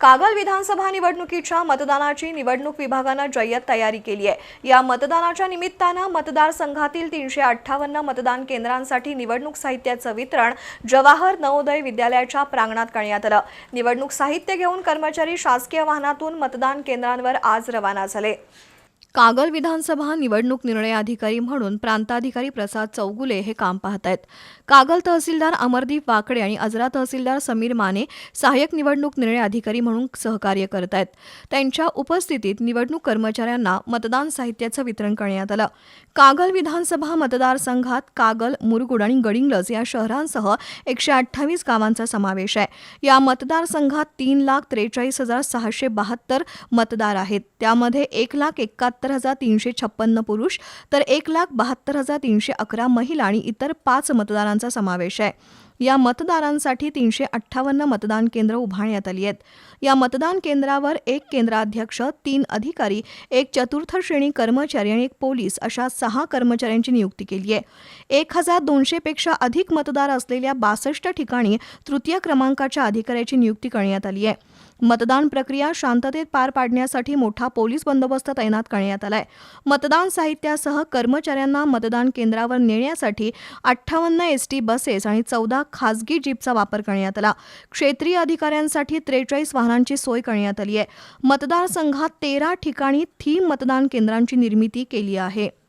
कागल विधानसभा निवडणुकीच्या मतदानाची निवडणूक विभागानं जय्यत तयारी केली आहे. या मतदानाच्या निमित्तानं मतदारसंघातील तीनशे अठ्ठावन्न मतदान केंद्रांसाठी निवडणूक साहित्याचं वितरण जवाहर नवोदय विद्यालयाच्या प्रांगणात करण्यात आलं. निवडणूक साहित्य घेऊन कर्मचारी शासकीय वाहनातून मतदान केंद्रांवर आज रवाना झाले. कागल विधानसभा निवडणूक निर्णय अधिकारी म्हणून प्रांताधिकारी प्रसाद चौगुले हे काम पाहत आहेत कागल तहसीलदार अमरदीप वाकडे आणि अजरा तहसीलदार समीर माने सहाय्यक निवडणूक निर्णय अधिकारी म्हणून सहकार्य करत आहेत त्यांच्या उपस्थितीत निवडणूक कर्मचाऱ्यांना मतदान साहित्याचं वितरण करण्यात आलं. कागल विधानसभा मतदारसंघात कागल मुरगुड आणि गडिंगलज या शहरांसह एकशे अठ्ठावीस गावांचा समावेश आहे. या मतदारसंघात तीन लाख त्रेचाळीस हजार सहाशे बहात्तर मतदार आहेत. त्यामध्ये एक लाख एक्का एकाहत्तर हजार तीनशे छप्पन्न पुरुष तर एक लाख बहात्तर हजार तीनशे अकरा महिला आणि इतर पाच मतदारांचा समावेश आहे. या मतदारांसाठी तीनशे अठ्ठावन्न मतदान केंद्र उभारण्यात आली आहेत. या मतदान केंद्रावर एक केंद्राध्यक्ष तीन अधिकारी एक चतुर्थ श्रेणी कर्मचारी आणि एक पोलीस अशा सहा कर्मचाऱ्यांची नियुक्ती केली आहे. एक हजार दोनशेपेक्षा अधिक मतदार असलेल्या बासष्ट ठिकाणी तृतीय क्रमांकाच्या अधिकाऱ्याची नियुक्ती करण्यात आली आहे. मतदान प्रक्रिया शांततेत पार पाडण्यासाठी मोठा पोलीस बंदोबस्त तैनात करण्यात आलाय. मतदान साहित्यासह कर्मचाऱ्यांना मतदान केंद्रावर नेण्यासाठी अठ्ठावन्न एस टी बसेस आणि चौदा खासगी जीपचा वापर करण्यात आला. क्षेत्रीय अधिकाऱ्यांसाठी त्रेचाळीस वाहनांची सोय करण्यात आली आहे. मतदारसंघात तेरा ठिकाणी थीम मतदान केंद्रांची निर्मिती केली आहे.